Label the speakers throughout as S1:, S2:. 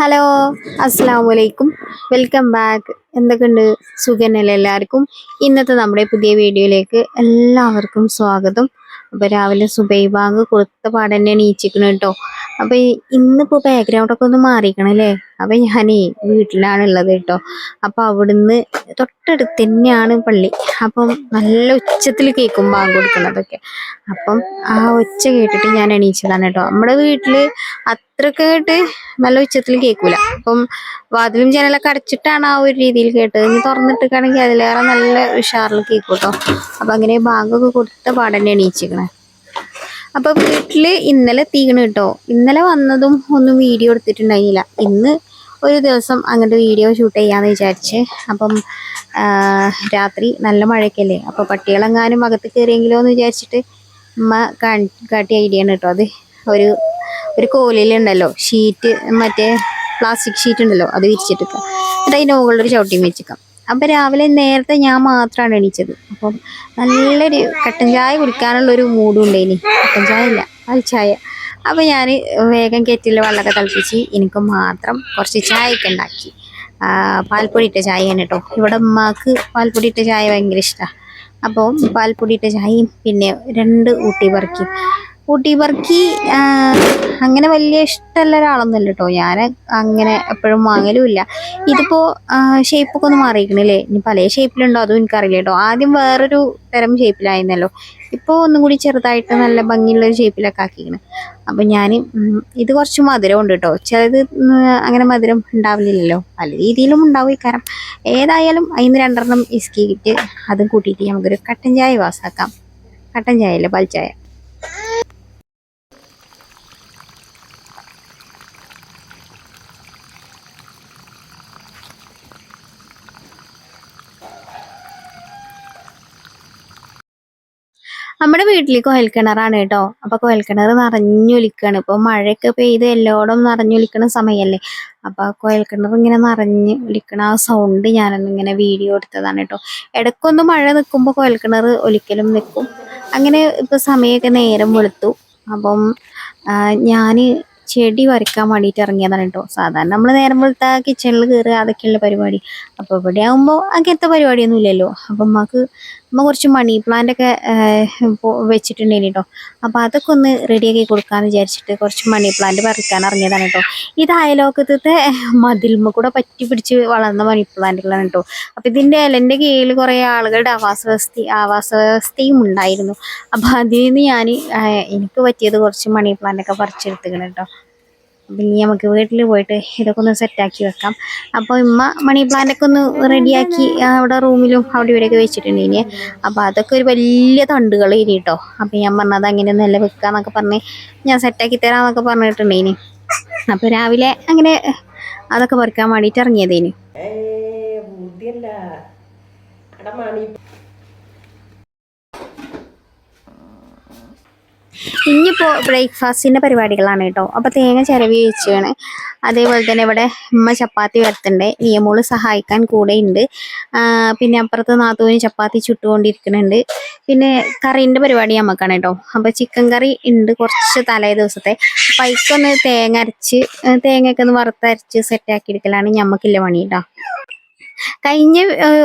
S1: Hello അസ്സാം വലൈക്കും welcome back. എന്തൊക്കെയുണ്ട്? സുഖനല്ലേ എല്ലാവർക്കും? ഇന്നത്തെ നമ്മുടെ പുതിയ വീഡിയോയിലേക്ക് എല്ലാവർക്കും സ്വാഗതം. അപ്പോൾ രാവിലെ സുബൈ ബാങ്ക് കൊടുത്ത പാടന്നെ എണീച്ചിക്കണം കേട്ടോ. അപ്പോൾ ബാക്ക്ഗ്രൗണ്ട് ഒക്കെ ഒന്ന് മാറിക്കണല്ലേ? അപ്പോൾ ഞാനേ വീട്ടിലാണ് ഉള്ളത് കേട്ടോ അപ്പൊ അവിടുന്ന് തൊട്ടടുത്ത് തന്നെയാണ് പള്ളി. അപ്പം നല്ല ഉച്ചത്തിൽ കേൾക്കും ബാങ്ക് കൊടുക്കുന്നതൊക്കെ. അപ്പം ആ ഒച്ച കേട്ടിട്ട് ഞാൻ എണീച്ചതാണ് കേട്ടോ നമ്മുടെ വീട്ടിൽ അത്രയൊക്കെ കേട്ട് നല്ല ഉച്ചത്തിൽ കേൾക്കൂല. അപ്പം വാതിലും ജനലൊക്കെ അടച്ചിട്ടാണ് ആ ഒരു രീതിയിൽ കേട്ടത്. ഇനി തുറന്നിട്ടിട്ടാണെങ്കിൽ അതിലേറെ നല്ല ഉഷാറിൽ കേൾക്കും കേട്ടോ അപ്പൊ അങ്ങനെ ബാങ്കൊക്കെ കൊടുത്ത പാടന്നെ എണീച്ചിക്കണേ അപ്പൊ വീട്ടിൽ ഇന്നലെ തീകണ് കേട്ടോ ഇന്നലെ വന്നതും ഒന്നും വീഡിയോ എടുത്തിട്ടുണ്ടായില്ല. ഇന്ന് ഒരു ദിവസം അങ്ങോട്ട് വീഡിയോ ഷൂട്ട് ചെയ്യാന്ന് വിചാരിച്ച്. അപ്പം രാത്രി നല്ല മഴയ്ക്കല്ലേ അപ്പോൾ പട്ടികളെങ്ങാനും അകത്ത് കയറിയെങ്കിലോ എന്ന് വിചാരിച്ചിട്ട് ഉമ്മ കാട്ടിയ ഐഡിയ ആണ് കേട്ടോ അത്. ഒരു ഒരു കോലിലുണ്ടല്ലോ ഷീറ്റ് മറ്റേ പ്ലാസ്റ്റിക് ഷീറ്റ് ഉണ്ടല്ലോ. അത് വിരിച്ചിട്ട് എന്നിട്ട് അതിന്റെ മുകളിലൊരു ചവിട്ടിയും വെച്ചിക്കാം. അപ്പം രാവിലെ നേരത്തെ ഞാൻ മാത്രമാണ് എണീച്ചത്. അപ്പം നല്ലൊരു കട്ടൻ ചായ കുടിക്കാനുള്ള ഒരു മൂഡും ഉണ്ടായിനി കട്ടൻ ചായ ഇല്ല അത് ചായ. അപ്പം ഞാൻ വേഗം കെറ്റിൽ വെള്ളമൊക്കെ തിളപ്പിച്ച് എനിക്ക് മാത്രം കുറച്ച് ചായയൊക്കെ ഉണ്ടാക്കി. പാൽപ്പൊടി ഇട്ട ചായയാണ് കേട്ടോ ഇവിടെ ഉമ്മാക്ക് പാൽപ്പൊടി ഇട്ട ചായ ഭയങ്കര ഇഷ്ടമാണ് അപ്പോൾ പാൽപ്പൊടി ഇട്ട ചായയും പിന്നെ രണ്ട് ഊട്ടി പറക്കി. ഊട്ടി ഇവർക്ക് ആ, അങ്ങനെ വലിയ ഇഷ്ടമുള്ള ഒരാളൊന്നുമല്ല കേട്ടോ ഞാൻ അങ്ങനെ എപ്പോഴും വാങ്ങലും ഇല്ല ഇതിപ്പോൾ ഷേപ്പൊക്കെ ഒന്ന് മാറിയിരിക്കണില്ലേ? ഇനി പല ഷേപ്പിലുണ്ടോ അതും എനിക്കറിയില്ല കേട്ടോ ആദ്യം വേറൊരു തരം ഷേപ്പിലായിരുന്നല്ലോ ഇപ്പോൾ ഒന്നും കൂടി ചെറുതായിട്ട് നല്ല ഭംഗിയുള്ള ഒരു ഷേപ്പിലൊക്കെ ആക്കിയിരിക്കണം. അപ്പം ഞാൻ ഇത് കുറച്ച് മധുരം ഉണ്ട് കേട്ടോ ചിലത് അങ്ങനെ മധുരം ഉണ്ടാവില്ലല്ലോ പല രീതിയിലും ഉണ്ടാവും കാരണം ഏതായാലും അതിന് രണ്ടെണ്ണം ഇസ്കിയിട്ട് അതും കൂട്ടിയിട്ട് നമുക്കൊരു കട്ടൻ ചായ വാസാക്കാം. കട്ടൻ ചായ അല്ലേ പാൽ ചായ നമ്മുടെ വീട്ടിൽ കുഴൽ കിണറാണ് കേട്ടോ. അപ്പൊ കുഴൽ കിണർ നിറഞ്ഞൊലിക്കാണ്. ഇപ്പൊ മഴയൊക്കെ പെയ്ത് എല്ലായിടും നിറഞ്ഞൊലിക്കണ സമയല്ലേ? അപ്പൊ ആ കുഴൽ കിണർ ഇങ്ങനെ നിറഞ്ഞ് ഒലിക്കണ ആ സൗണ്ട് ഞാനൊന്ന് ഇങ്ങനെ വീഡിയോ എടുത്തതാണ് കേട്ടോ. ഇടയ്ക്കൊന്ന് മഴ നിൽക്കുമ്പോൾ കുഴൽ കിണർ ഒലിക്കലും നിൽക്കും അങ്ങനെ ഇപ്പൊ സമയമൊക്കെ നേരം വെളുത്തു. അപ്പം ഞാൻ ചെടി വരയ്ക്കാൻ വേണ്ടിയിട്ട് ഇറങ്ങിയതാണ് കേട്ടോ. സാധാരണ നമ്മൾ നേരം വെളുത്ത കിച്ചണിൽ കയറുക അതൊക്കെയുള്ള പരിപാടി. അപ്പോൾ ഇവിടെ ആകുമ്പോൾ അങ്ങനത്തെ പരിപാടിയൊന്നും ഇല്ലല്ലോ. അപ്പം നമുക്ക് അമ്മ കുറച്ച് മണി പ്ലാന്റ് ഒക്കെ വെച്ചിട്ടുണ്ടേനി കേട്ടോ അപ്പോൾ അതൊക്കെ ഒന്ന് റെഡിയാക്കി കൊടുക്കാമെന്ന് വിചാരിച്ചിട്ട് കുറച്ച് മണി പ്ലാന്റ് പറിക്കാൻ ഇറങ്ങിയതാണ് കേട്ടോ ഇത് അയലോക്കത്തെ മതിൽമ കൂടെ പറ്റി പിടിച്ച് വളർന്ന മണി പ്ലാന്റുകളാണ് കേട്ടോ അപ്പോൾ ഇതിന്റെ ഇലന്റെ കീഴിൽ കുറേ ആളുകളുടെ ആവാസ വ്യവസ്ഥ ആവാസ വ്യവസ്ഥയും ഉണ്ടായിരുന്നു. അപ്പോൾ അതിൽ നിന്ന് ഞാൻ എനിക്ക് പറ്റിയത് കുറച്ച് മണി പ്ലാന്റ് ഒക്കെ പറിച്ചെടുത്തുക്കണം കേട്ടോ ഇനി നമുക്ക് വീട്ടിൽ പോയിട്ട് ഇതൊക്കെ ഒന്ന് സെറ്റാക്കി വെക്കാം. അപ്പോൾ ഇമ്മ മണി പ്ലാന്റൊക്കെ ഒന്ന് റെഡിയാക്കി അവിടെ റൂമിലും അവിടെ ഇവിടെയൊക്കെ വെച്ചിട്ടുണ്ട് ഇനി. അപ്പോൾ അതൊക്കെ ഒരു വലിയ തണ്ടുകൾ ഇനി കേട്ടോ അപ്പോൾ ഞാൻ പറഞ്ഞത് അങ്ങനെ നല്ല വെക്കാന്നൊക്കെ പറഞ്ഞ് ഞാൻ സെറ്റാക്കി തരാമെന്നൊക്കെ പറഞ്ഞിട്ടുണ്ട് ഇനി. അപ്പോൾ രാവിലെ അങ്ങനെ അതൊക്കെ പറിക്കാൻ വേണ്ടിയിട്ട് ഇറങ്ങിയതേനി
S2: ബുദ്ധിയല്ല എടാ മണി
S1: ഇനിയിപ്പോൾ ബ്രേക്ക്ഫാസ്റ്റിന്റെ പരിപാടികളാണ് കേട്ടോ. അപ്പോൾ തേങ്ങ ചിരവി വെച്ചാണ് അതേപോലെ തന്നെ ഇവിടെ ഉമ്മ ചപ്പാത്തി വരത്തുണ്ട്. നിയമോൾ സഹായിക്കാൻ കൂടെ ഉണ്ട്. പിന്നെ അപ്പുറത്ത് നാത്തൂന് ചപ്പാത്തി ചുട്ടുകൊണ്ടിരിക്കുന്നുണ്ട്. പിന്നെ കറീന്റെ പരിപാടി നമുക്കാണ് കേട്ടോ. അപ്പോൾ ചിക്കൻ കറി ഉണ്ട് കുറച്ച് തലേ ദിവസത്തെ. അപ്പം അതിക്കൊന്ന് തേങ്ങ അരച്ച് തേങ്ങയൊക്കെ ഒന്ന് വറുത്തരച്ച് സെറ്റാക്കി എടുക്കലാണ് ഞമ്മക്കില്ല പണി കേട്ടോ. കഴിഞ്ഞ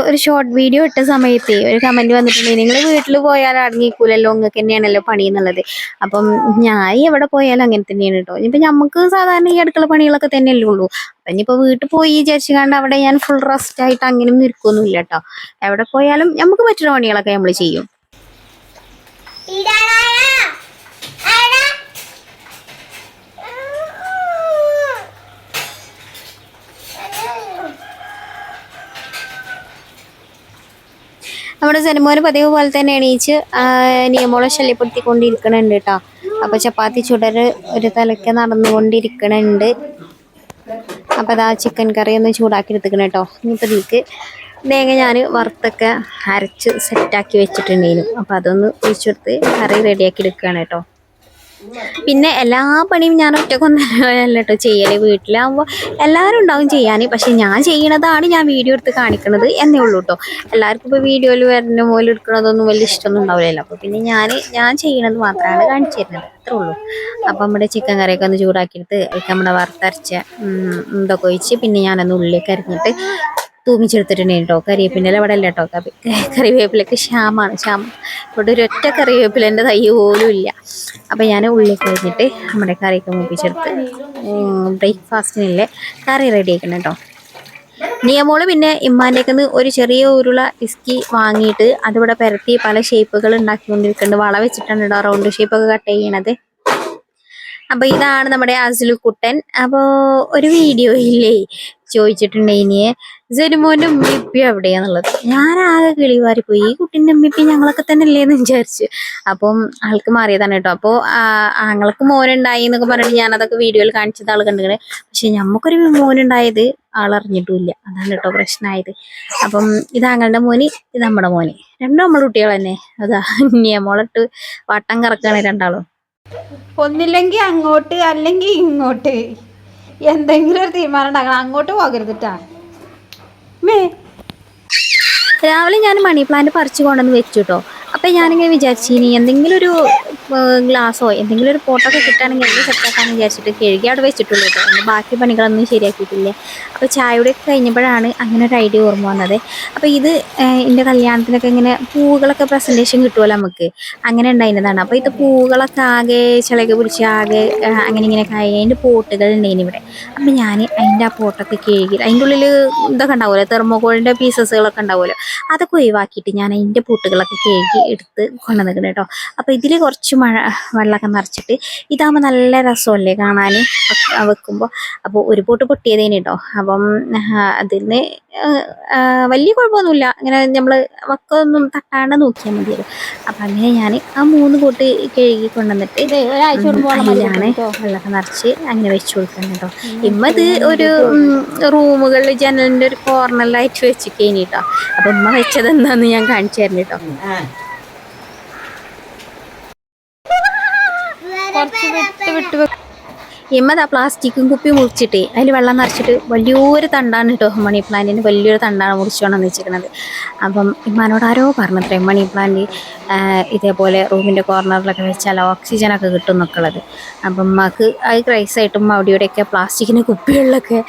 S1: ഒരു ഷോർട്ട് വീഡിയോ ഇട്ട സമയത്ത് ഒരു കമന്റ് വന്നിട്ടുണ്ട്. നിങ്ങൾ വീട്ടിൽ പോയാൽ അടങ്ങിക്കൂലല്ലോ? നിങ്ങൾക്ക് തന്നെയാണല്ലോ പണി എന്നുള്ളത്. അപ്പം ഞാൻ എവിടെ പോയാലും അങ്ങനെ തന്നെയാണ് കേട്ടോ ഇനിയിപ്പോൾ നമുക്ക് സാധാരണ ഈ അടുക്കള പണികളൊക്കെ തന്നെയല്ലേ ഉള്ളൂ. അപ്പം ഇനിയിപ്പോൾ വീട്ടിൽ പോയി വിചാരിച്ചുകൊണ്ട് അവിടെ ഞാൻ ഫുൾ റെസ്റ്റ് ആയിട്ട് അങ്ങനെയൊന്നും നിൽക്കൊന്നുമില്ല കേട്ടോ എവിടെ പോയാലും നമുക്ക് പറ്റുന്ന പണികളൊക്കെ നമ്മൾ ചെയ്യും. നമ്മുടെ സെനിമോന് പതിവ് പോലെ തന്നെ എണീച്ച് നിയമോളെ ശല്യപ്പെടുത്തിക്കൊണ്ടിരിക്കണുണ്ട് കേട്ടോ അപ്പൊ ചപ്പാത്തി ചുടര് ഒരു തലക്ക് നടന്നുകൊണ്ടിരിക്കണുണ്ട്. അപ്പൊ അതാ ചിക്കൻ കറി ഒന്ന് ചൂടാക്കി എടുത്തിക്കണം കേട്ടോ ഇനിയിപ്പോൾ ഇതിലേക്ക് തേങ്ങ ഞാൻ വറുത്തൊക്കെ അരച്ച് സെറ്റാക്കി വെച്ചിട്ടുണ്ടായിരുന്നു. അപ്പൊ അതൊന്ന് ഒഴിച്ചെടുത്ത് കറി റെഡിയാക്കി എടുക്കുകയാണ് കേട്ടോ പിന്നെ എല്ലാ പണിയും ഞാൻ ഒറ്റക്കൊന്നല്ല കേട്ടോ ചെയ്യൽ. വീട്ടിലാകുമ്പോൾ എല്ലാവരും ഉണ്ടാവും ചെയ്യാൻ പക്ഷെ ഞാൻ ചെയ്യണതാണ് ഞാൻ വീഡിയോ എടുത്ത് കാണിക്കുന്നത് എന്നേ ഉള്ളൂ കേട്ടോ എല്ലാവർക്കും ഇപ്പോൾ വീഡിയോയിൽ വരുന്ന പോലെ എടുക്കണതൊന്നും വലിയ ഇഷ്ടമൊന്നും ഉണ്ടാവില്ലല്ലോ. അപ്പോൾ പിന്നെ ഞാൻ ഞാൻ ചെയ്യണത് മാത്രമാണ് കാണിച്ചു തരുന്നത് അത്രേ ഉള്ളൂ. അപ്പം നമ്മുടെ ചിക്കൻ കറിയൊക്കെ ഒന്ന് ചൂടാക്കിയിട്ട് നമ്മുടെ വറുത്തരച്ച ഇതൊക്കെ ഒഴിച്ച് പിന്നെ ഞാനൊന്ന് ഉള്ളിലേക്ക് അരിഞ്ഞിട്ട് തൂമിച്ചെടുത്തിട്ടുണ്ടായിരുന്നു കേട്ടോ. കരിവേപ്പിന്റെ അവിടെ അല്ല കേട്ടോ. കറി കറിവേപ്പിലൊക്കെ ക്ഷാമാണ് ക്ഷാമം ഇവിടെ ഒരു ഒറ്റ കറിവേപ്പിലേന്റെ തൈ പോലും ഇല്ല. അപ്പം ഞാൻ ഉള്ളി കഴിഞ്ഞിട്ട് നമ്മുടെ കറിയൊക്കെ മൂപ്പിച്ചെടുത്ത് ബ്രേക്ക്ഫാസ്റ്റിനില്ലേ കറി റെഡി ആക്കണം കേട്ടോ. നിയമോൾ പിന്നെ ഇമ്മാന്റെയൊക്കെ ഒരു ചെറിയ ഉരുള ഇസ്കി വാങ്ങിയിട്ട് അതിവിടെ പെരട്ടി പല ഷേപ്പുകൾ ഉണ്ടാക്കിക്കൊണ്ടിരിക്കുന്നുണ്ട്. വള വെച്ചിട്ടാണ് കേട്ടോ റൗണ്ട് ഷേപ്പൊക്കെ കട്ട് ചെയ്യണത്. അപ്പൊ ഇതാണ് നമ്മുടെ അസിലുക്കുട്ടൻ അപ്പോ ഒരു വീഡിയോ ഇല്ലേ? ചോദിച്ചിട്ടുണ്ടെങ്കിൽ ജനുമോന്റെ ഉമ്മിപ്പി എവിടെയാന്നുള്ളത് ഞാൻ ആകെ കിളിവാരി പോയി ഈ കുട്ടിന്റെ ഉമ്മിപ്പി ഞങ്ങളൊക്കെ തന്നെ അല്ലേന്ന് വിചാരിച്ചു. അപ്പം ആൾക്ക് മാറിയതാണ് കേട്ടോ. അപ്പോൾ ആങ്ങൾക്ക് മോനുണ്ടായി എന്നൊക്കെ പറഞ്ഞിട്ട് ഞാൻ അതൊക്കെ വീഡിയോയിൽ കാണിച്ചത് ആൾ കണ്ടുകണേ പക്ഷെ നമുക്കൊരു മോനുണ്ടായത് ആളറിഞ്ഞിട്ടുമില്ല. അതാണ് കേട്ടോ പ്രശ്നമായത് അപ്പം ഇത് ആങ്ങളുടെ മോന് ഇത് നമ്മുടെ മോന്. രണ്ടും നമ്മുടെ കുട്ടികൾ തന്നെ അതാ നിയമോളിട്ട് വട്ടം കറക്കാണ് രണ്ടാളും.
S3: ഒന്നില്ലെങ്കിൽ അങ്ങോട്ട് അല്ലെങ്കിൽ ഇങ്ങോട്ട്. എന്തെങ്കിലും ഒരു തീരുമാനം ഉണ്ടാക്കണം. അങ്ങോട്ട് പോകരുത് ട്ടാ. മേ.
S1: രാവിലെ ഞാൻ മണി പ്ലാന്റ് പറിച്ചു കൊണ്ടുവന്ന് വെച്ചു കേട്ടോ അപ്പം ഞാനിങ്ങനെ വിചാരിച്ചു ഇനി എന്തെങ്കിലും ഒരു ഗ്ലാസ്സോ എന്തെങ്കിലും ഒരു പോട്ടൊക്കെ കിട്ടുകയാണെങ്കിൽ സെറ്റ് സെറ്റാക്കാന്ന് വിചാരിച്ചിട്ട് കഴുകി അവിടെ വെച്ചിട്ടുള്ളൂ കേട്ടോ എന്റെ ബാക്കി പണികളൊന്നും ശരിയാക്കിയിട്ടില്ല. അപ്പോൾ ചായയുടെ ഒക്കെ കഴിഞ്ഞപ്പോഴാണ് അങ്ങനെ ഒരു ഐഡിയ ഓർമ്മ വന്നത്. അപ്പോൾ ഇത് എന്റെ കല്യാണത്തിനൊക്കെ ഇങ്ങനെ പൂവുകളൊക്കെ പ്രസന്റേഷൻ കിട്ടുമല്ലോ നമുക്ക്. അങ്ങനെ ഉണ്ടായിരുന്നതാണ്. അപ്പോൾ ഇത് പൂവുകളൊക്കെ ആകെ ചിലക്ക് പിടിച്ച് ആകെ അങ്ങനെ ഇങ്ങനെയൊക്കെ ആയി അതിന്റെ പോട്ടുകൾ ഉണ്ടായിരുന്നു ഇവിടെ. അപ്പം ഞാൻ അതിന്റെ ആ പോട്ടൊക്കെ കഴുകി അതിന്റെ ഉള്ളിൽ ഇതൊക്കെ ഉണ്ടാവുമല്ലോ തെർമോകോളിന്റെ പീസസുകളൊക്കെ ഉണ്ടാവുമല്ലോ. അതൊക്കെ ഒഴിവാക്കിയിട്ട് ഞാൻ അതിന്റെ പൂട്ടുകളൊക്കെ കഴുകി എടുത്ത് കൊണ്ടുവന്നിട്ടുണ്ട് കേട്ടോ അപ്പോൾ ഇതിൽ കുറച്ച് മഴ വെള്ളമൊക്കെ നിറച്ചിട്ട് ഇതാകുമ്പോൾ നല്ല രസമല്ലേ കാണാൻ വെക്കുമ്പോൾ അപ്പോൾ ഒരു പോട്ട് പൊട്ടിയതേനെ കേട്ടോ അപ്പം അതിന് വലിയ കുഴപ്പമൊന്നുമില്ല. അങ്ങനെ നമ്മൾ വക്കൊന്നും തട്ടാണ്ട് നോക്കിയാൽ മതിയല്ലോ. അപ്പം അങ്ങനെ ഞാൻ ആ മൂന്ന് കൂട്ട് കഴുകി കൊണ്ടുവന്നിട്ട്
S3: ഇത് ഒരാഴ്ച കൂടുമ്പോൾ
S1: അതിലാണ് വെള്ളമൊക്കെ നിറച്ച് അങ്ങനെ വെച്ച് കൊടുക്കുന്നത് കേട്ടോ ഇമ്മ ഇത് ഒരു റൂമുകളിൽ ജനലിന്റെ ഒരു കോർണറിലായിട്ട് വെച്ചിക്കേനി കേട്ടോ അപ്പം ഉമ്മ വെച്ചത് എന്താന്ന് ഞാൻ കാണിച്ചു തരുന്നു കേട്ടോ
S3: കുറച്ച് വിട്ട് വിട്ട് വെക്ക്.
S1: ഇമ്മ ആ പ്ലാസ്റ്റിക്കും കുപ്പി മുറിച്ചിട്ട് അതിൽ വെള്ളം നിറച്ചിട്ട് വലിയൊരു തണ്ടാണ് കേട്ടോ മണി പ്ലാന്റിന് വലിയൊരു തണ്ടാണ് മുറിച്ചോണെന്ന് വെച്ചിരിക്കുന്നത് അപ്പം ഇമ്മാനോട് ആരോ പറഞ്ഞത്രേ മണി പ്ലാന്റ് ഇതേപോലെ റൂമിന്റെ കോർണറിലൊക്കെ വെച്ചാൽ ഓക്സിജനൊക്കെ കിട്ടും എന്നൊക്കെ ഉള്ളത് അപ്പം ഉമ്മക്ക് അത് ക്രൈസായിട്ടും അവിടെ ഇവിടെയൊക്കെ പ്ലാസ്റ്റിക്കിന് കുപ്പികളിലൊക്കെ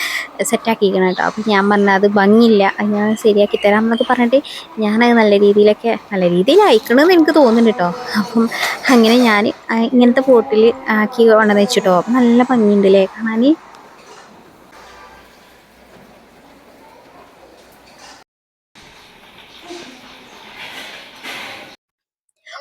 S1: സെറ്റാക്കിയിരിക്കണം കേട്ടോ അപ്പം ഞാൻ പറഞ്ഞ അത് ഭംഗിയില്ല ഞാൻ ശരിയാക്കി തരാം എന്നൊക്കെ പറഞ്ഞിട്ട് ഞാനത് നല്ല രീതിയിലൊക്കെ നല്ല രീതിയിൽ അയക്കണമെന്ന് എനിക്ക് തോന്നുന്നുണ്ട് കേട്ടോ അപ്പം അങ്ങനെ ഞാൻ ഇങ്ങനത്തെ പോട്ടിൽ ആക്കി കൊണ്ടുവന്ന് വെച്ചിട്ടോ. നല്ല ഭംഗിയുണ്ട് അല്ലേ കാണാൻ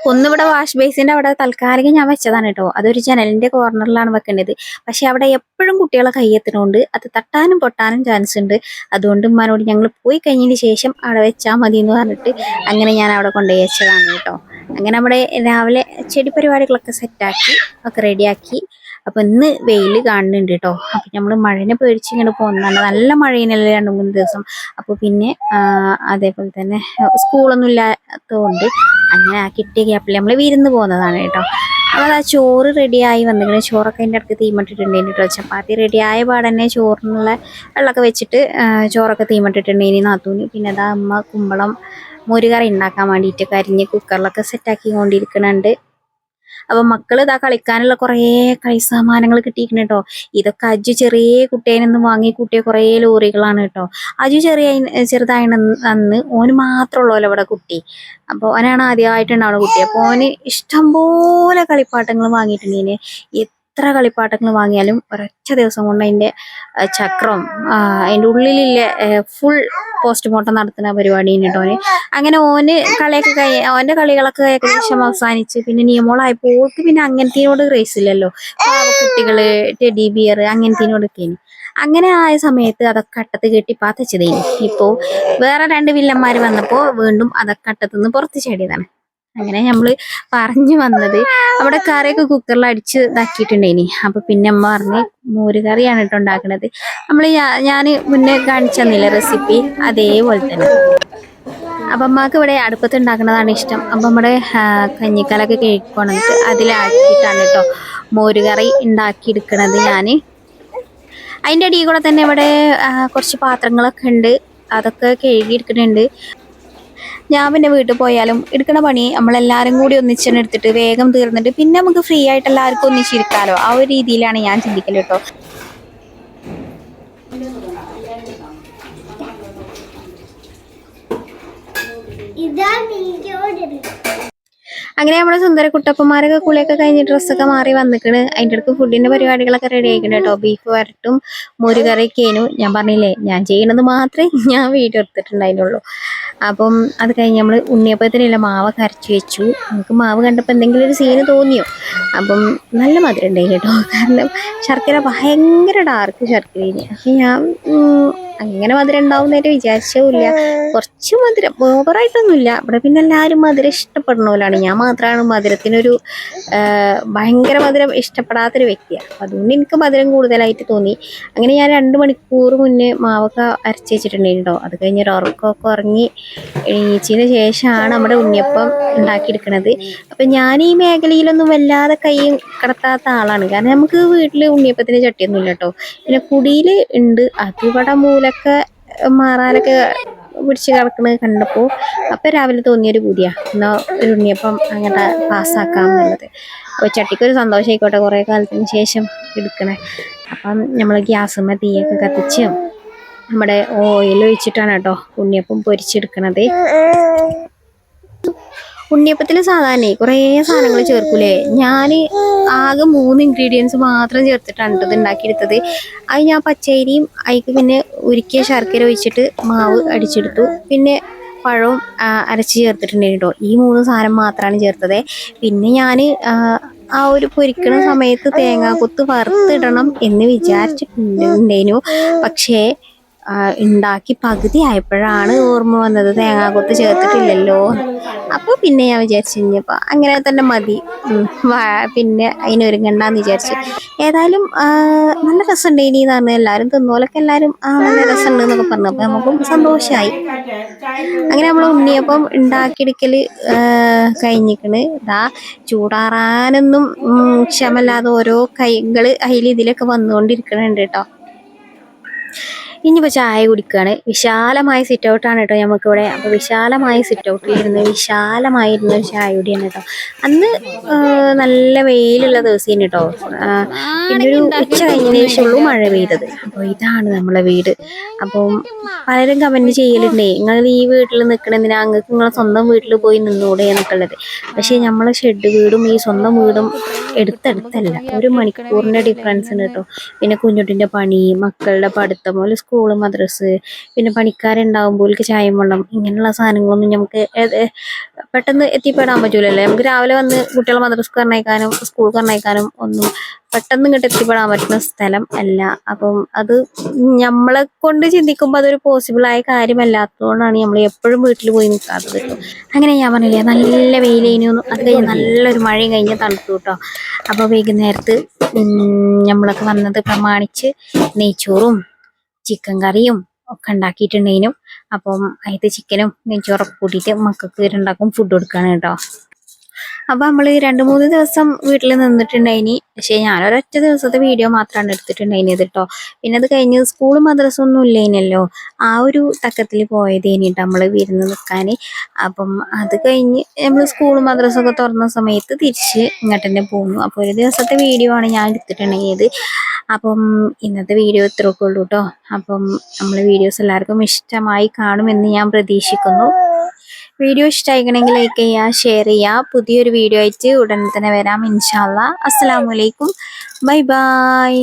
S1: ഒന്നിവിടെ വാഷ് ബേസിന്റെ അവിടെ തൽക്കാലികം ഞാൻ വെച്ചതാണ് കേട്ടോ. അതൊരു ജനലിന്റെ കോർണറിലാണ് വെക്കേണ്ടത്. പക്ഷെ അവിടെ എപ്പോഴും കുട്ടികളെ കയ്യെത്തുന്നതുകൊണ്ട് അത് തട്ടാനും പൊട്ടാനും ചാൻസ് ഉണ്ട്. അതുകൊണ്ട് ഉമ്മാനോട് ഞങ്ങൾ പോയി കഴിഞ്ഞതിന് ശേഷം അവിടെ വെച്ചാൽ മതി എന്ന് പറഞ്ഞിട്ട് അങ്ങനെ ഞാൻ അവിടെ കൊണ്ടുപോയി വെച്ചതാണ് കേട്ടോ. അങ്ങനെ നമ്മുടെ രാവിലെ ചെടി പരിപാടികളൊക്കെ സെറ്റാക്കി ഒക്കെ റെഡിയാക്കി അപ്പൊ ഇന്ന് വെയിൽ കാണുന്നുണ്ട് കേട്ടോ അപ്പൊ നമ്മൾ മഴനെ പേടിച്ച് ഇങ്ങനെ പോകുന്നതാണ് നല്ല മഴയിനല്ലേ രണ്ട് മൂന്ന് ദിവസം. അപ്പൊ പിന്നെ അതേപോലെ തന്നെ സ്കൂളൊന്നും ഇല്ലാത്തതുകൊണ്ട് അങ്ങനെ ആ കിട്ടിയ ഗ്യാപ്പിൽ നമ്മൾ വിരുന്ന് പോകുന്നതാണ് കേട്ടോ അപ്പോൾ ആ ചോറ് റെഡിയായി വന്നിങ്ങനെ ചോറൊക്കെ അതിന്റെ അടുത്ത് തീമട്ടിട്ടുണ്ടായിരുന്നു കേട്ടോ ചപ്പാത്തി റെഡിയായ പാടന്നെ ചോറിനുള്ള വെള്ളമൊക്കെ വെച്ചിട്ട് ചോറൊക്കെ തീമട്ടിട്ടുണ്ടായിനി നാത്തൂന്. പിന്നെ അതാ അമ്മ കുമ്പളം മോരുകറി ഉണ്ടാക്കാൻ വേണ്ടിയിട്ട് കരിഞ്ഞ് കുക്കറിലൊക്കെ സെറ്റാക്കി കൊണ്ടിരിക്കുന്നുണ്ട് അപ്പൊ മക്കൾ ഇതാ കളിക്കാനുള്ള കുറേ കളി സാമാനങ്ങൾ കിട്ടിയിട്ടുണ്ട് കേട്ടോ ഇതൊക്കെ അജു ചെറിയ കുട്ടിയിൽ നിന്ന് വാങ്ങി കൂട്ടിയ കുറേ ലോറികളാണ് കേട്ടോ അജു ചെറിയ ചെറുതായിട്ട് അന്ന് ഓന് മാത്രമുള്ളല്ലോ ഇവിടെ കുട്ടി. അപ്പോൾ ഓനാണ് ആദ്യമായിട്ടുണ്ടാവുന്ന കുട്ടി. അപ്പോൾ ഓന് ഇഷ്ടംപോലെ കളിപ്പാട്ടങ്ങൾ വാങ്ങിയിട്ടുണ്ടെങ്കിൽ എത്ര കളിപ്പാട്ടങ്ങൾ വാങ്ങിയാലും ഒരൊറ്റ ദിവസം കൊണ്ട് അതിന്റെ ചക്രം അതിന്റെ ഉള്ളിലെ ഫുൾ പോസ്റ്റ്മോർട്ടം നടത്തുന്ന പരിപാടി കേട്ടോ ഓന്. അങ്ങനെ ഓന് കളിയൊക്കെ കൈ ഓന്റെ കളികളൊക്കെ ഏകദേശം അവസാനിച്ച് പിന്നെ നിയമോളായപ്പോൾ ഓൾക്ക് പിന്നെ അങ്ങനത്തേനോട് ക്രേസ് ഇല്ലല്ലോ. കുട്ടികൾ ടെഡി ബിയർ അങ്ങനത്തേനോടൊക്കെ അങ്ങനെ ആയ സമയത്ത് അതൊക്കെ അട്ടത്ത് കെട്ടി പാത്തച്ചതേനി. ഇപ്പോൾ വേറെ രണ്ട് വില്ലന്മാർ വന്നപ്പോൾ വീണ്ടും അതൊക്കെ അട്ടത്തുനിന്ന് പുറത്ത് ചാടിയതാണ്. അങ്ങനെ നമ്മൾ പറഞ്ഞു വന്നത്. അവിടെ കറിയൊക്കെ കുക്കറിൽ അടിച്ച് ഇതാക്കിയിട്ടുണ്ടേനി അപ്പൊ പിന്നെ അമ്മ പറഞ്ഞ് മോര് കറിയാണ് കേട്ടോ ഉണ്ടാക്കണത്. നമ്മൾ ഞാൻ മുന്നേ കാണിച്ചു തന്നില്ല റെസിപ്പി അതേപോലെ തന്നെ. അപ്പം അമ്മയ്ക്ക് ഇവിടെ അടുപ്പത്ത് ഉണ്ടാക്കുന്നതാണ് ഇഷ്ടം. അപ്പം നമ്മുടെ കഞ്ഞിക്കാലൊക്കെ കഴിക്കൊണ്ടിട്ട് അതിലാക്കിയിട്ടാണ് കേട്ടോ മോരുകറി ഉണ്ടാക്കിയെടുക്കണത് ഞാൻ അതിന്റെ അടിയിൽ കൂടെ തന്നെ ഇവിടെ കുറച്ച് പാത്രങ്ങളൊക്കെ ഉണ്ട്. അതൊക്കെ കഴുകിയെടുക്കുന്നുണ്ട് ഞാൻ പിന്നെ വീട്ടിൽ പോയാലും എടുക്കണ പണി നമ്മളെല്ലാവരും കൂടി ഒന്നിച്ചെന്നെ എടുത്തിട്ട് വേഗം തീർന്നിട്ട് പിന്നെ നമുക്ക് ഫ്രീ ആയിട്ട് എല്ലാവർക്കും ഒന്നിച്ചിരിക്കാമല്ലോ ആ ഒരു രീതിയിലാണ് ഞാൻ ചിന്തിക്കൽ കേട്ടോ. അങ്ങനെ നമ്മുടെ സുന്ദര കുട്ടപ്പന്മാരൊക്കെ കുളിയൊക്കെ കഴിഞ്ഞ് ഡ്രസ്സൊക്കെ മാറി വന്നിക്കണ്. അതിന്റെ അടുത്ത് ഫുഡിന്റെ പരിപാടികളൊക്കെ റെഡി ആയിക്കണ് കേട്ടോ ബീഫ് വരട്ടും മോരുകറിയൊക്കെയായിരുന്നു ഞാൻ പറഞ്ഞില്ലേ ഞാൻ ചെയ്യണത് മാത്രമേ ഞാൻ വീഡിയോ എടുത്തിട്ടുണ്ടായിരുന്നുള്ളൂ അപ്പം അത് കഴിഞ്ഞ് നമ്മൾ ഉണ്ണിയപ്പത്തിനുള്ള മാവൊക്കെ കരച്ചു വെച്ചു. നമുക്ക് മാവ് കണ്ടപ്പോൾ എന്തെങ്കിലും ഒരു സീന് തോന്നിയോ? അപ്പം നല്ല മധുരം ഉണ്ടായിരുന്നു കേട്ടോ കാരണം ശർക്കര ഭയങ്കര ഡാർക്ക് ശർക്കരയിന് അപ്പം ഞാൻ അങ്ങനെ മധുരം ഉണ്ടാവും ഉണ്ടാവുന്നതായിട്ട് വിചാരിച്ചില്ല കുറച്ച് മധുരം ഓവറായിട്ടൊന്നുമില്ല ഇവിടെ പിന്നെ എല്ലാവരും മധുരം ഇഷ്ടപ്പെടുന്നവരാണ് ഞാൻ മാത്രമാണ് മധുരത്തിനൊരു ഭയങ്കര മധുരം ഇഷ്ടപ്പെടാത്തൊരു വ്യക്തിയാണ് അതുകൊണ്ട് എനിക്ക് മധുരം കൂടുതലായിട്ട് തോന്നി. അങ്ങനെ ഞാൻ രണ്ട് മണിക്കൂർ മുന്നേ മാവൊക്കെ അരച്ച് വെച്ചിട്ടുണ്ടായിരുന്നു? അത് കഴിഞ്ഞൊരു ഉറക്കമൊക്കെ ഉറങ്ങി എണീച്ചതിന് ശേഷമാണ് നമ്മുടെ ഉണ്ണിയപ്പം ഉണ്ടാക്കിയെടുക്കുന്നത് അപ്പം ഞാൻ ഈ മേഖലയിലൊന്നും വല്ലാതെ കൈ കടത്താത്ത ആളാണ്. കാരണം നമുക്ക് വീട്ടിൽ ഉണ്ണിയപ്പത്തിന് ചട്ടിയൊന്നും ഇല്ല കേട്ടോ. പിന്നെ കുടിയിൽ ഉണ്ട്. അതിവിടെ മൂലൊക്കെ മാറാനൊക്കെ പിടിച്ച് കിടക്കുന്നത് കണ്ടപ്പോൾ അപ്പം രാവിലെ തോന്നിയൊരു പൂതിയാ. എന്നാൽ ഒരു ഉണ്ണിയപ്പം അങ്ങനെ പാസ്സാക്കാം എന്നുള്ളത്. അപ്പോൾ ചട്ടിക്കൊരു സന്തോഷമായിക്കോട്ടെ കുറേ കാലത്തിന് ശേഷം എടുക്കണേ. അപ്പം നമ്മൾ ഗ്യാസുമ്മ തീയൊക്കെ കത്തിച്ച് നമ്മുടെ ഓയിൽ ഒഴിച്ചിട്ടാണ് കേട്ടോ ഉണ്ണിയപ്പം പൊരിച്ചെടുക്കണത്. ഉണ്ണിയപ്പത്തിൽ സാധാരണ കുറേ സാധനങ്ങൾ ചേർക്കൂലേ. ഞാൻ ആകെ മൂന്ന് ഇൻഗ്രീഡിയൻസ് മാത്രം ചേർത്തിട്ടാണ് ഇത് ഉണ്ടാക്കിയെടുത്തത്. അത് ഞാൻ പച്ചരിയും അതിക്ക് പിന്നെ ഉരുക്കിയ ശർക്കര ഒഴിച്ചിട്ട് മാവ് അടിച്ചെടുത്തു. പിന്നെ പഴവും അരച്ച് ചേർത്തിട്ടുണ്ടായിരുന്നു കേട്ടോ ഈ മൂന്ന് സാധനം മാത്രമാണ് ചേർത്തത്. പിന്നെ ഞാൻ ആ ഒരു പൊരിക്കണ സമയത്ത് തേങ്ങാക്കൊത്ത് വറുത്തിടണം എന്ന് വിചാരിച്ചിട്ടുണ്ടായിരുന്നു. പക്ഷേ ഉണ്ടാക്കി പകുതി ആയപ്പോഴാണ് ഓർമ്മ വന്നത്. തേങ്ങാക്കൊത്ത് ചേർത്തിട്ടില്ലല്ലോ. അപ്പോൾ പിന്നെ ഞാൻ വിചാരിച്ചു കഴിഞ്ഞപ്പോൾ അങ്ങനെ തന്നെ മതി. പിന്നെ അതിനൊരുങ്ങണ്ടെന്ന് വിചാരിച്ചു. ഏതായാലും നല്ല രസമുണ്ട് ഇനി പറഞ്ഞു എല്ലാവരും തിന്നോലൊക്കെ എല്ലാവരും ആ നല്ല രസമുണ്ട് എന്നൊക്കെ പറഞ്ഞു. അപ്പോൾ നമുക്കും സന്തോഷമായി അങ്ങനെ നമ്മൾ ഉണ്ണിയപ്പം ഉണ്ടാക്കിയെടുക്കൽ കഴിഞ്ഞിക്കണ് ഇതാ ചൂടാറാനൊന്നും ക്ഷമല്ലാതെ ഓരോ കൈകൾ അതിൽ ഇതിലൊക്കെ വന്നുകൊണ്ടിരിക്കണുണ്ട് കേട്ടോ. ഇനിയിപ്പോൾ ചായ കുടിക്കുകയാണ് വിശാലമായ സിറ്റ് ഔട്ടാണ് കേട്ടോ നമുക്കിവിടെ അപ്പോൾ വിശാലമായ സിറ്റ് ഔട്ടിൽ ഇരുന്ന് വിശാലമായിരുന്ന ഒരു ചായ കുടിയാണ് കേട്ടോ. അന്ന് നല്ല വെയിലുള്ള ദിവസം കേട്ടോ. പിന്നെ ഒരു ഉച്ച കഴിഞ്ഞതിന് ശേഷമുള്ളൂ മഴ പെയ്തത്. അപ്പോൾ ഇതാണ് നമ്മളെ വീട്. അപ്പം പലരും കമന്റ് ചെയ്യലുണ്ടേ. നിങ്ങൾ ഈ വീട്ടിൽ നിൽക്കണെന്തിനാ അങ്ങക്ക് നിങ്ങളെ സ്വന്തം വീട്ടിൽ പോയി നിന്നൂടെ? എന്നൊക്കെയുള്ളത്. പക്ഷേ നമ്മളെ ഷെഡ് വീടും ഈ സ്വന്തം വീടും എടുത്തടുത്തല്ല. ഒരു മണിക്കൂറിന്റെ ഡിഫറൻസ് ഉണ്ട് കേട്ടോ. പിന്നെ കുഞ്ഞുട്ടിന്റെ പണി മക്കളുടെ പഠിത്തം പോലെ മദ്രസ് പിന്നെ പണിക്കാരുണ്ടാകുമ്പോൾ ചായം വെള്ളം ഇങ്ങനെയുള്ള സാധനങ്ങളൊന്നും നമുക്ക് പെട്ടെന്ന് എത്തിപ്പെടാൻ പറ്റൂലല്ലേ? നമുക്ക് രാവിലെ വന്ന് കുട്ടികളെ മദ്രസ്ക്ക് പറഞ്ഞയക്കാനും സ്കൂൾ പറഞ്ഞയക്കാനും ഒന്നും പെട്ടെന്ന് ഇങ്ങോട്ട് എത്തിപ്പെടാൻ പറ്റുന്ന സ്ഥലം അല്ല. അപ്പം അത് നമ്മളെ കൊണ്ട് ചിന്തിക്കുമ്പോൾ അതൊരു പോസിബിൾ ആയ കാര്യമല്ലാത്തതുകൊണ്ടാണ് നമ്മൾ എപ്പോഴും വീട്ടിൽ പോയി നിൽക്കാത്തത് അങ്ങനെ ഞാൻ പറഞ്ഞില്ലേ നല്ല വെയിലേനു. അത് കഴിഞ്ഞ് നല്ലൊരു മഴയും കഴിഞ്ഞ് തണുത്തു കേട്ടോ അപ്പോൾ വൈകുന്നേരത്ത് നമ്മളൊക്കെ വന്നത് പ്രമാണിച്ച് നെയ്ച്ചോറും ചിക്കൻ കറിയും ഒക്കെ ഉണ്ടാക്കിയിട്ടുണ്ടേനും അപ്പം അതിൽ ചിക്കനും നെഞ്ചോറൊക്കെ കൂട്ടിയിട്ട് മക്കൾക്ക് രണ്ടാക്കും ഫുഡ് കൊടുക്കുകയാണ് കേട്ടോ. അപ്പൊ നമ്മൾ രണ്ട് മൂന്ന് ദിവസം വീട്ടിൽ നിന്നിട്ടുണ്ടായിനി. പക്ഷെ ഞാൻ ഒരൊറ്റ ദിവസത്തെ വീഡിയോ മാത്രമാണ് എടുത്തിട്ടുണ്ടായിനത് കേട്ടോ പിന്നെ അത് കഴിഞ്ഞ് സ്കൂളും മദ്രസും ഒന്നും ഇല്ലേനല്ലോ. ആ ഒരു തക്കത്തിൽ പോയത് കഴിഞ്ഞിട്ട് നമ്മൾ വിരുന്ന് നിൽക്കാൻ അപ്പം അത് കഴിഞ്ഞ് നമ്മൾ സ്കൂളും മദ്രസ ഒക്കെ തുറന്ന സമയത്ത് തിരിച്ച് ഇങ്ങോട്ട് തന്നെ പോന്നു. അപ്പോൾ ഒരു ദിവസത്തെ വീഡിയോ ആണ് ഞാൻ എടുത്തിട്ടുണ്ടായത്. അപ്പം ഇന്നത്തെ വീഡിയോ ഇത്രയൊക്കെ ഉള്ളൂ കേട്ടോ അപ്പം നമ്മളെ വീഡിയോസ് എല്ലാവർക്കും ഇഷ്ടമായി കാണുമെന്ന് ഞാൻ പ്രതീക്ഷിക്കുന്നു. വീഡിയോ ഇഷ്ടമായിക്കണമെങ്കിൽ ലൈക്ക് ചെയ്യുക ഷെയർ ചെയ്യുക പുതിയൊരു വീഡിയോ ആയിട്ട് ഉടനെ തന്നെ വരാം ഇൻഷാല്ല അസ്സാം വലൈക്കും ബൈ ബൈ